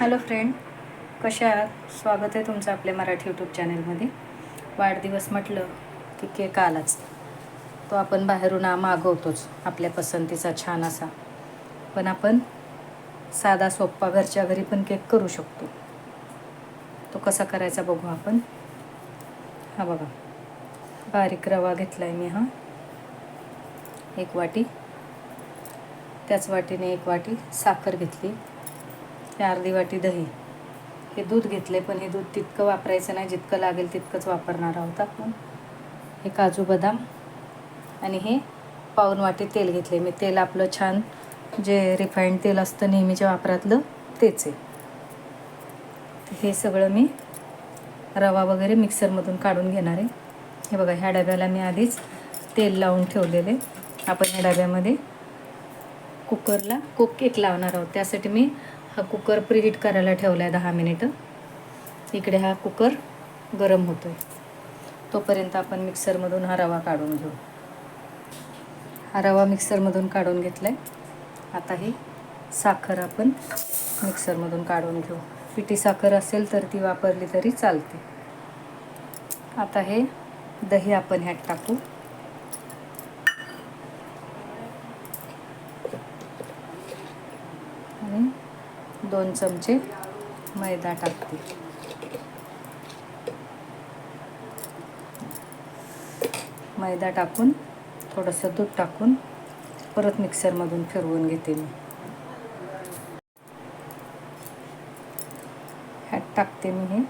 Hello friend कशा आहात? स्वागत आहे तुमचं आपल्या मराठी यूट्यूब चॅनलमध्ये वाढदिवस म्हटलं की केक आलाच. तो आपण बाहेरून आ मागवतोच आपल्या पसंतीचा छान असा. पण आपण साधा सोप्पा घरच्या घरी पण केक करू शकतो. तो कसा करायचा बघू आपण. हा बघा. बारीक रवा घेतला आहे मी हा. एक वाटी. त्याच वाटीने एक वाटी साखर घेतली. हे अर्धी वाटी दही. हे दूध घेतले पण हे दूध तितकं वापरायचं नाही जितकं लागेल तितकंच वापरणार आहोत आपण. हे काजू बदाम आणि हे पाऊन वाटी तेल घेतले. मी तेल आपलं छान जे रिफाईंड तेल असतं नेहमीच्या वापरातलं तेच आहे. हे सगळं मी रवा वगैरे मिक्सरमधून काढून घेणार आहे. हे बघा ह्या डब्याला मी आधीच तेल लावून ठेवलेले आपण ह्या डब्यामध्ये कुकरला कुक केक लावणार आहोत. त्यासाठी मी हा कुकर प्रीहीट करायला ठेवला आहे दहा मिनिटं. इकडे हा कुकर गरम होतो आहे तोपर्यंत आपण मिक्सरमधून हा रवा काढून घेऊ. हा रवा मिक्सरमधून काढून घेतला आहे आता ही साखर आपण मिक्सरमधून काढून घेऊ. पिठी साखर असेल तर ती वापरली तरी चालते. आता हे दही आपण ह्यात टाकू. आणि दोन चमचे मैदा टाकते. मैदा टाकून थोडंसं दूध टाकून परत मिक्सरमधून फिरवून घेते मी. ह्यात टाकते मी हे.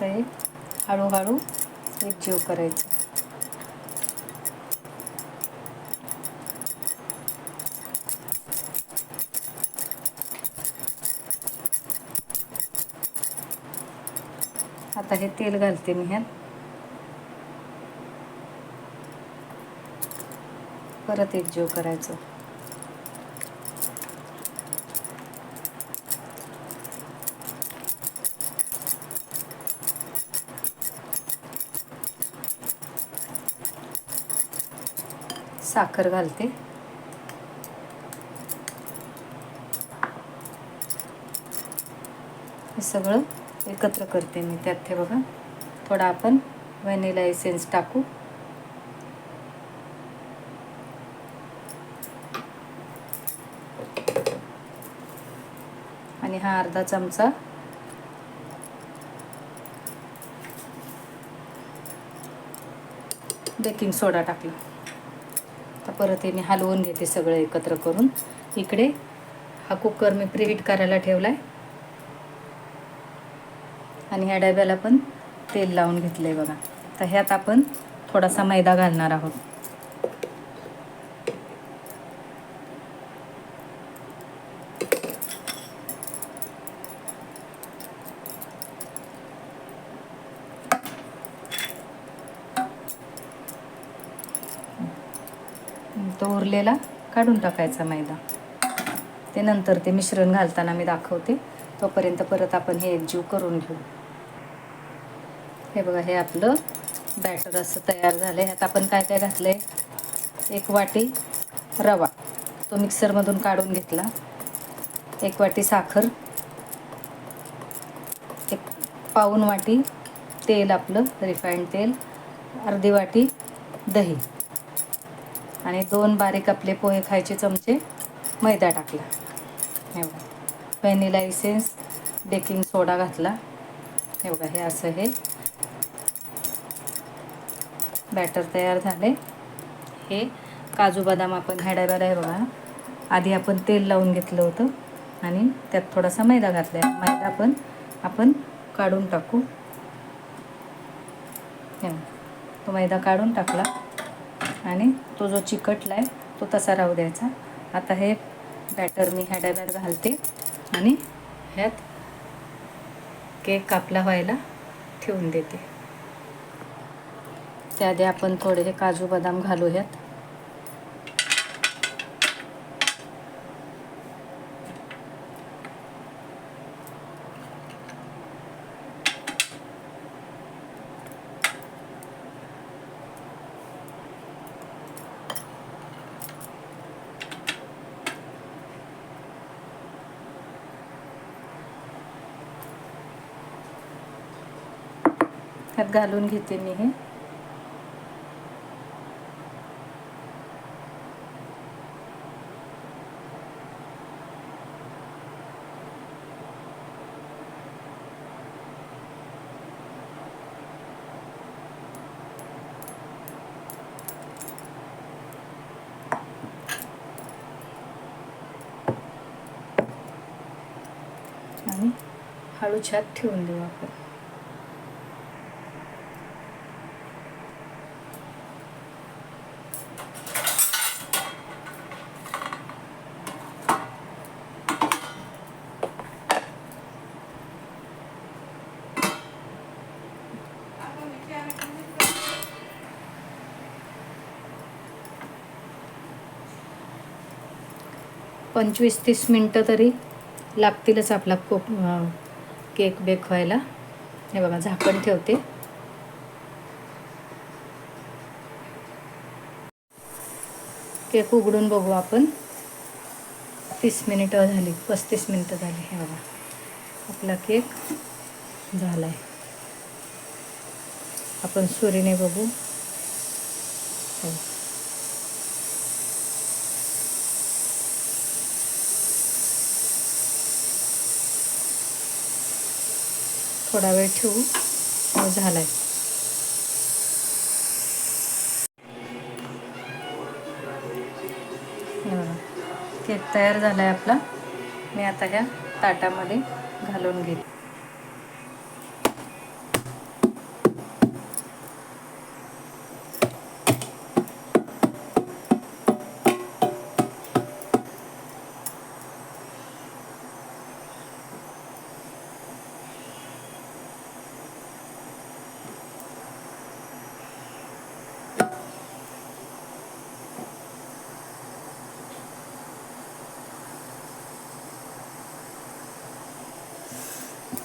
तर हे हळूहळू एक जीव करायचं. आता हे तेल घालते मी ह्यात. परत एक जीव करायचं. साखर घालते. हे सगळं एकत्र करते मी त्यात हे बघा. थोडा आपण व्हॅनिला एसेन्स टाकू. आणि हा अर्धा चमचा बेकिंग सोडा टाकला. आता परत हे मी हलवून घेते सगळं एकत्र करून. इकडे हा कुकर मी प्रीहीट करायला ठेवला आहे आणि ह्या डब्याला पण तेल लावून घेतलं आहे बघा. तर ह्यात आपण थोडासा मैदा घालणार आहोत. तो उरलेला काढून टाकायचा मैदा. ते नंतर ते मिश्रण घालताना मी दाखवते. तोपर्यंत परत आपण हे एकजीव करून घेऊ. हे बघा हे आपलं बॅटर असं तयार झालं आहे ह्यात आपण काय काय घातलं आहे एक वाटी रवा. तो मिक्सरमधून काढून घेतला. एक वाटी साखर. एक पाऊन वाटी तेल आपलं रिफाईंड तेल. अर्धी वाटी दही. आणि दोन बारीक आपले पोहे खायचे चमचे मैदा टाकला. हे बघा. व्हॅनिला इसेन्स बेकिंग सोडा घातला. हे बघा हे असं हे बॅटर तयार झाले. हे काजू बदाम आपण ह्या डब्याला हे बघा. आधी आपण तेल लावून घेतलं होतं आणि त्यात थोडासा मैदा घातला आहे मैदा पण आपण काढून टाकू. तो मैदा काढून टाकला आणि तो जो चिकटला आहे तो तसा राहू द्यायचा. आता हे बॅटर मी ह्या डब्यात घालते आणि ह्यात केक कापला व्हायला ठेवून देते. त्याआधी आपण थोडे काजू बदाम घालूयात. घालून घेते मी हे. हळू छात ठेवून देऊ आपण. पंचवीस तीस मिनटं तरी लागतीलच आपला कोक केक बेक व्हायला. हे बघा झाकण ठेवते. केक उघडून बघू आपण. तीस मिनिटं झाली पस्तीस मिनिटं झाली हे बघा. आपला केक झाला आहे आपण सुरीने बघू. हो. थोडा वेळ ठेवू. झाला झालाय. केक तयार झाला आहे आपला. मी आता ह्या ताटामध्ये घालून घेते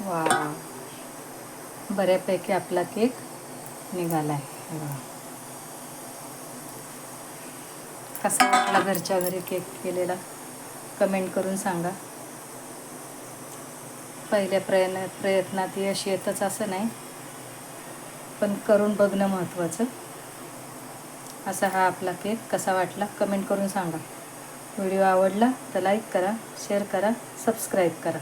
वा बऱ्यापैकी आपला केक निघाला आहे वा कसा वाटला घरच्या घरी केक केलेला? कमेंट करून सांगा. पहिल्या प्रयत्न प्रयत्नात यश येतच असं नाही पण करून बघणं महत्त्वाचं. असा हा आपला केक कसा वाटला? कमेंट करून सांगा. व्हिडिओ आवडला तर लाईक करा शेअर करा सबस्क्राईब करा.